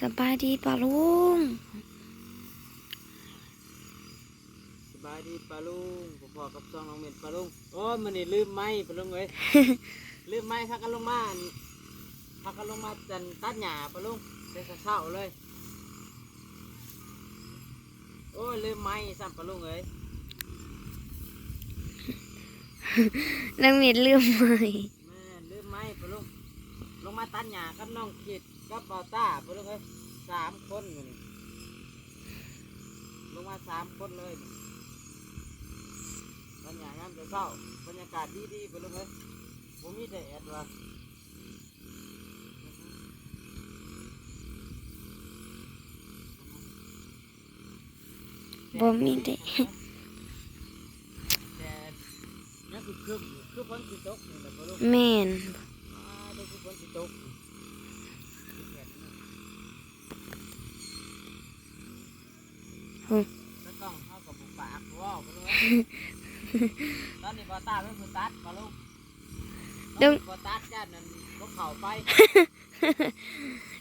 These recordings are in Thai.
สบายดีป่ะลุง สบายดีปลาลุงพอๆกับซองน้องเม็ดปลาลุง โอ้ยมันนี่ลืมไม้ปลาลุงเอ้ย ลืมไม้พักกันลงมาอั่นพักกันลงมาจันตัดหญ้าปลาลุงได้กระเช้าเลย โอ้ยลืมไม้ซ้ำปลาลุงเอ้ยนังมิดลืมไหมแม่ลืมไม้ปลาลุง ลงมาตัดหญ้ากับน้องขีด กับเบาต้าปลาลุงเอ้ยสามคนมื้อนี่ลงมาสามคนเลยตัดหญ้างามแต่เช้าบรรยากาศดีๆปลาลุงเอ้ยผมมีแต่แอดว่ะบ่มีเด็กแต่นั่นคือคือคือฝนสิตกนี่แหละบ่ลูกแม่น อ่าเดี๋ยวคือฝนสิตกนี่แค่นั้นน่ะ โอ้ แล้วต้องเข้ากับบุกปากว้าวบ่ลูกตอนนี้บ่ตาเป็นผู้ตัดบ่ลูกตอนนี้บ่ตัดจ้านั่นบ่เข้าไป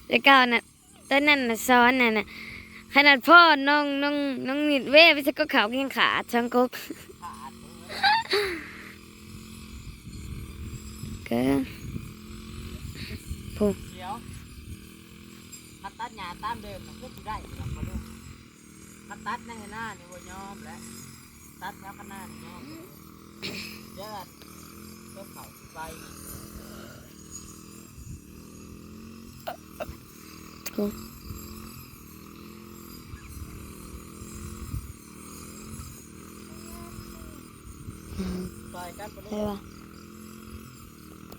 แล้วก็น่ะตอนนั้นน่ะซ้อนน่ะน่ะขนาดพ่อน้องน้องน้องนิดเว้ไปสักก็เขาเกียงขาดช่างกกขาดบ่ลูกก็ผู้เดี๋ยวถ้าตัดหญ้าตามเดิมมันก็สิได้หรอกบ่ลูกถ้าตัดในหน้านี่บ่ยอมแหล้ว ตัดแล้วข้างหน้านี่ยอมเดี๋ยวอันก็เขาสิไปผู้ซอยกันปะใช่ลูกป่ะ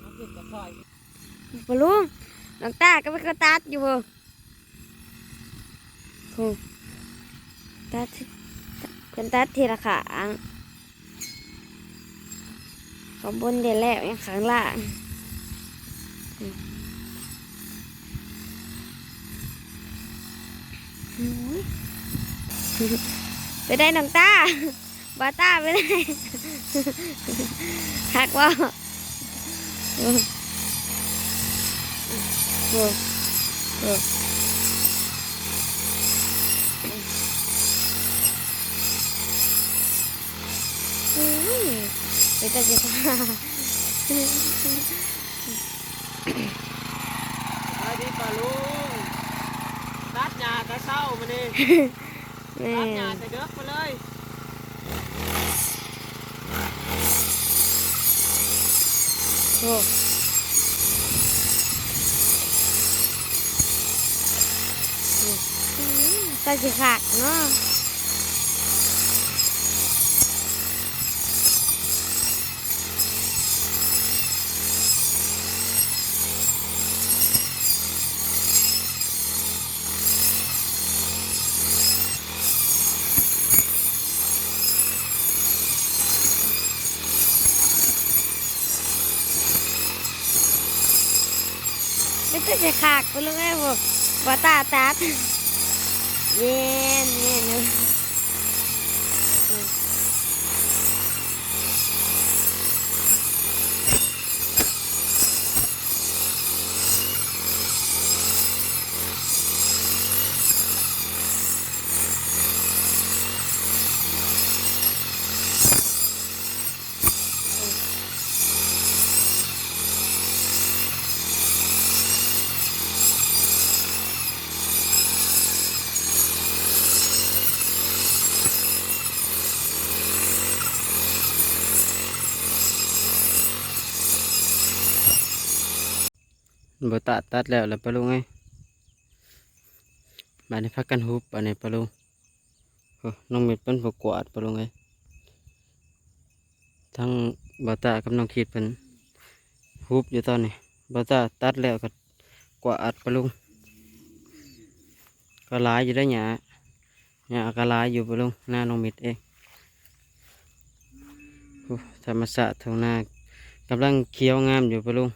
น้องขึ้นกับซอยปะลุงน้องตาก็ไปกระตัดอยู่บ่ผู้ตัด เพิ่นตัดทีละขางข้างบนเดี๋ยวแล้วยังข้างล่างไปได้น้องตาบาตาไปได้หักว่าโอ้โอ้โอ้ย ไปแต่จะพาไปดีปะลุงตัดหญ้าแต่เช้ามาดิ แม่ ตัดหญ้าแต่เด็ ก็จะขาดเนาะไม่ต้องจะขากไปเลยไงบอกว่าตาตาเย็นเย็น บ่ตัดตัดแล้วแล้วปะลุงไงมาในพักกันฮุบอันนี้ปะลุงโอ้น้องเม็ดเป็นผู้กวาดปะลุงไงทั้งบ่ตากับน้องขีดเป็นฮุบอยู่ตอนนี้บ่ตาตัดแล้วก็กวาดปะลุงก็ลายอยู่ได้หยาหยาก็หลายอยู่ปะลุงหน้าน้องเม็ดเองโอ้ธรรมศาสตร์ทางหน้ากำลังเคี้ยวงามอยู่ปะลุง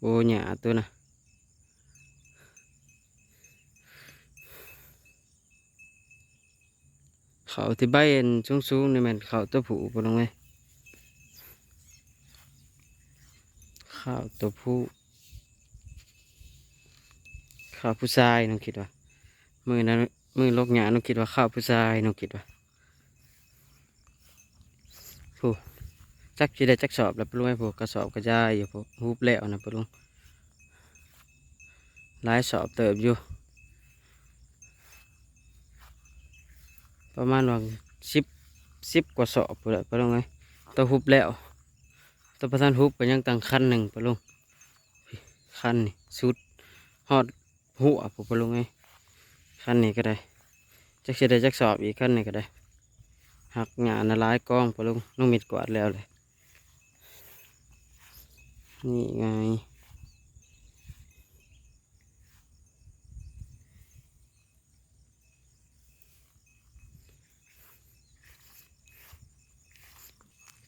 โอ้หยาตัวน่ะเขาที่ใบอันสูงๆนี่แมันเขาตัวผู้ปะลงไหมข้าวตัวผู้ข้าวผู้ชายน้องคิดว่ามือนั้นมือลกหยาน้องคิดว่าข้าวผู้ชายน้องคิดว่าผู้ จักจีได้จักสอบแล้วปลุงไอ้พวกกระสอบกระจายอยู่พวกฮุบแล้วนะปลุงหลายสอบเติบอยู่ ประมาณว่าสิบสิบกว่าสอบพุ่นแหละปลุงไอ้ตัวฮุบแล้วตัวประธานฮุบก็ยังตั้งคันหนึ่งปลุงคันนี่สุดฮอดหัวผมปลงไงขั้นนี้ก็ได้จักสีได้จักสอบอีกขั้นนี้ก็ได้หักหยานะร้ายกล้องปลงน้องมิดกวาดแล้วเลย นี่ไง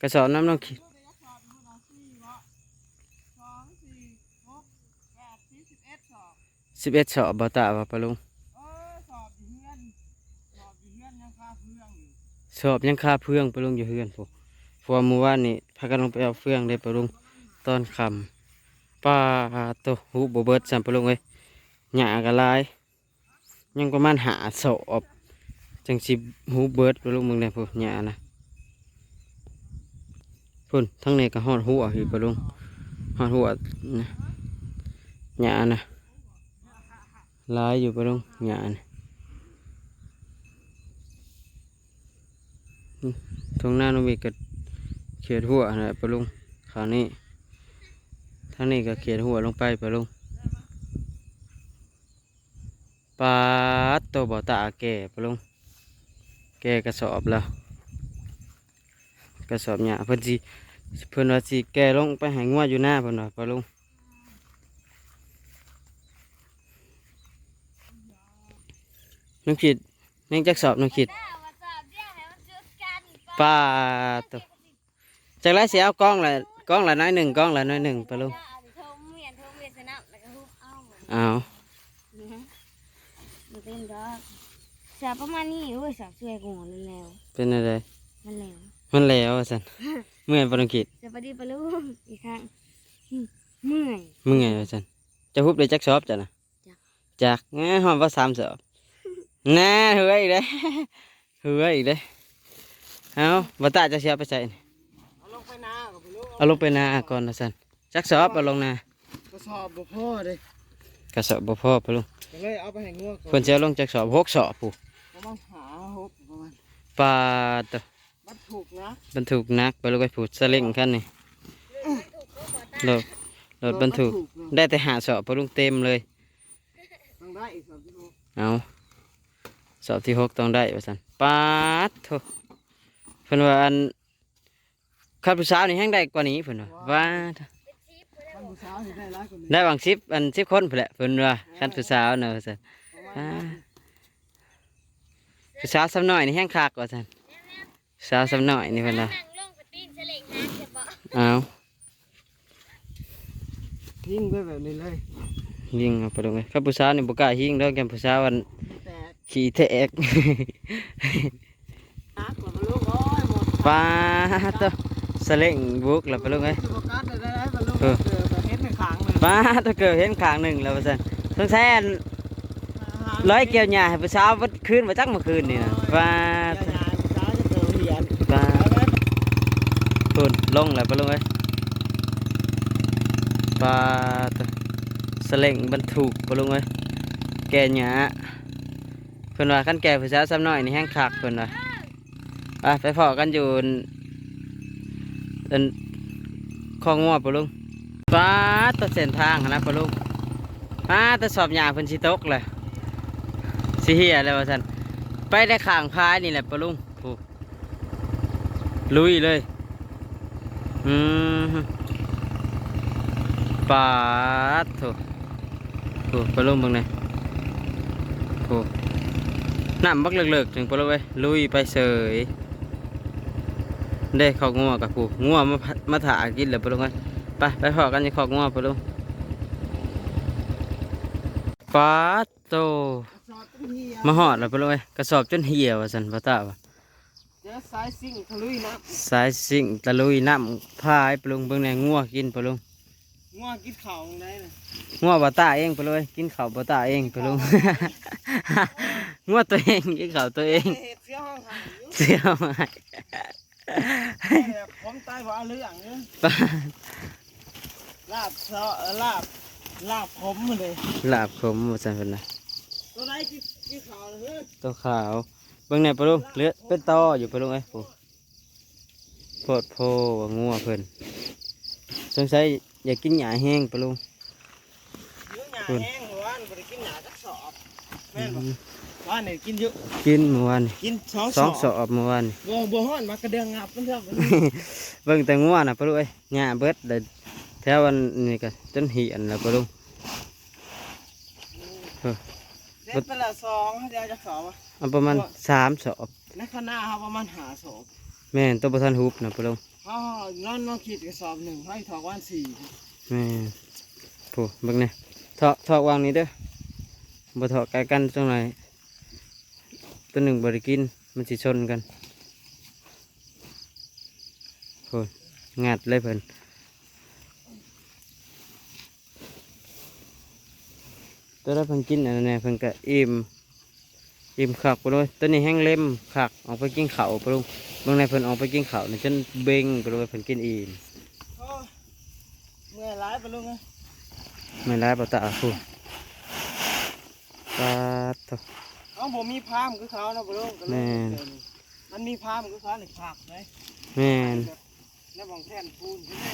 กระสอบน้ำน้องขีสอบมือเอาสี่วะสองสี่หกแปดสี่สิบเอ็ดสอบสิบเอ็ดสอบบาตาว่าไปลงเออสอบอยู่เฮือนสอบอยู่เฮือนยังค่าเพื่องอยู่สอบยังคาเพื่องไปลงอยู่เฮือนผมเพราะว่าเมื่อวานนี่พากันลงไปเอาเฟืองได้ไปลง ตอนคำป้าโตหูบเบิดสัมปลงเลยหยากระลาย ยังประมาณหาสอบจังสิหูเบิดไปลงมึงเนี่ยพวกหยานะพุ่นทั้งนี้ก็หอดหัวอยู่ไปลงหอดหัวนะหยานะลายอยู่ไปลงหยานะตรงหน้าน้องมีก็เขียดหัวนะปลุงขาวนี้ ทางนี้ก็เขียดหัวลงไปปะลุงปาดตัวบ่อตาแก่ปะลุงแก่กระสอบแล้วกระสอบหยาเพิ่นสิเพิ่นว่าสิแก่ลงไปหายงัวอยู่หน้าเพิ่นว่าปะลุงน้องขีดแมงจักสอบน้องขีดปาตัวจากไรเสียเอากล้องละกล้องละน้อยหนึ่งกล้องละน้อยหนึ่งไปลุง เอามันเป็นดอกสาประมาณนี้โอ้ยสาวช่วยกูนั่นแล้วเป็นอะไรนั่นแล้วมันแล้วสันเมื่อยปนังกิดจะไปดีปะลูกอีกครั้งอืมเมื่อยเมื่อยสันจะฮุบเลยจักสอบจ้ะนะจักจักงั้นหอมว่าสามสอบน่าเหืออีกเลยเหืออีกเลยเอาบัตตาจะเสียไปใส่นี่เอาลงไปนากับไปลูกเอาลงไปนาก่อนนะสันจักสอบเอาลงนาก็สอบบ่พ่อเลยก ระสอบบ่พอไปลุงก็เลยเอาไปให้งัวก่อนเพิ่นจะเอาลงจักสอบหกสอบผู้ประมาณหาหกประมาณปาตัวบัดถูกนะบรรทุกหนักไปลงไปผูดสลิงคันนี่รถรถบรรทุกได้แต่หาสอบพอลุงเต็มเลย ต้องได้อีกสอบที่หกเอาสอบที่หกต้องได้ว่าสันปาดโถเพิ่นว่าอันข้าผู้สาวนี่แห้งได้กว่านี้เพิ่นว่าว่าท่านผู้ สาวที่ได้ร้ายกว่านี้ได้บางสิบอันสิบคนเพิ่นแหละเพิ่นว่าคันผู้สาวเนาะว่าสันประมาณอ่าผู้สาวสำน้อยนี่แห้งคักว่าสันผู้สาวสำน้อยนี่เพิ่นว่านั่งลงไปตีนเฉลงนะเจ็บบ่เอายิ่งไปแบบนี้เลยยิงเอาไปลงเลยข้าผู้สาวนี่บ่กล้ายิงเด้อแกมผู้สาวอันแต่ขี้แตกนักกว่ามาลูกโอ้ยหมดปาดโตสลิงบุกแล้วไปลงเลยสิบกว่ากัดเลยได้ได้มาลูกเออเจอ ป้าถ้าเกิดเห็นขางหนึ่งแล้วว่าซั่นสงสัยอันร้อยเกี่ยวหญ้าให้ผู้สาววัดคืนมาจักเมื่อคืนนี่นะป้าเจ้ายายผู้สาวจะเจอเหียนป้าพูดลงแล้วไปลงเลยป้าตัวสเล็งบรรทุกไปลงเลยแก่หญ้าเพิ่นว่าคันแก่ผู้สาวซ้ำน้อยนี่แห้งคักเพิ่นว่าอะไปพอกันอยู่อันอันคลองงัวปะลุง ป้าตัวเส้นทางนนะปะลุงมาแต่สอบหยาเพิ่นสิตกเลยสิเฮียแล้วว่าซั่นไปได้ข้างพายนี่แหละปะลุงลุยเลย อืมป้าโถผู้ปะลุงเบิ่งหน่ยผู้น้ำบักเลิกๆถึงปะลุงเว้ยลุยไปเสยได้เขางัวกับผู้งัวมามาถากินแล้วปะลุงเว้ย ไปไปพอกันจะข้าวงัวปะลุงปาดโตสอบเป็นเหียมาหอดแล้วไปเลยกระสอบจนเหี่ยวว่าสันพระตาวะเจอสายซิ่งทะลุยน้สายสิ่งตะลุยน้ำพายปลุงเบิ่งในงัวกินปลุงำง่วงกินข้าวตรงไหนน่ะงัวบ่ตาเองไปเลยกินข้าวบ่ตาเองไปลุงงัวตัวเองกินข้าวตัวเองเฮ็ดเสียห้องหายอยู่เสียวหายแต่ผมตายเพราะเอาเรื่องเนื้อป้า ลาบเสาะเอ่อลาบลาบขมมาเลยลาบขมบ่ซั่นเพิ่นน่ะตัวไหนกินกินข้าวเลยเฮ้ยตัวขาวเบิ่งแหน่ปะลุงเหลือเป็นตออยู่ปะลุงเอ้ยปู่โพดโพว่างัวเพิ่นสงสัยอยากกินหญ้าแห้งปะลุงเยอะหนาแห้งหวานบ่ได้กินหนาจักสอบแม่นบ่ว่านนี่กินเยอะกินเมื่อวานกินสองสองสสอบอบเมื่อวานบ่บ่ฮ้อนมากระเดืองงับมันเถอะเบิ่งแต่งัวน่ะปะลุงเอ้ยหญ้าเบิดเลย แถววันนี้ก็จนเหี่ยนแล้วปะลุงเด็ดไปละสองเดี๋ยวจะสอบอะเอาประมาณสามสอบในข้างหน้าครับประมาณหาสอบแม่นตัวประทันฮุบน่ะปะลุงอ๋อนอนนอนขีดกระสอบหนึ่งให้ถอกวันสี่แม่นปู่เบิ่งแหน่เถาะเถาะวางนี้เด้อบ่เถาะใกล้กันตรงไหนตัวหนึ่งบ่ได้กินมันสิชนกันโอ้ยงัดเลยเพิ่น ตัวได้เพิ่นกินอันนั้นแหละเพิ่นก็อิ่มอิ่มขักไปเลยตัวนี้แห้งเล่มขักออกไปกินข้าวไปลุงเบางในเพิ่นออกไปกินข้าวนี่จนเบ่งไปเลยเพิ่นกินอิ่มโอ้ยเมื่อยร้ายไปลุงเอ้ยไม่ร้ายบ่ตาพูปาดโถเอ้าผมมีพามคือเขานะไปลุงก็เลยแม่นเดินมันมีพามคือเขาเลยผักเลยแม่นแล้วบองแท่นปูนใช่ไหม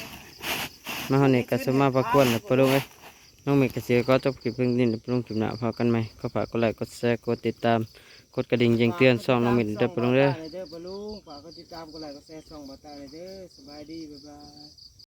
มาเฮานี่ก็สมาประกวนแล้วไปลุงเอ้ย น้องเมฆกเสียก็จบคลิปเพิ่งนี้เดี๋ยวไปลุงจุ่มหน้าพอกันไหมก็ฝากกดไลค์กดแชร์กดติดตามกดกระดิ่งแจ้งเตือนช่องน้องเมฆเด้อไปลุงเด้อเด้อปะลุงฝากกดติดตามกดไลค์กดแชร์ส่องบาตาเลยเด้อสบายดีบ๊ายบาย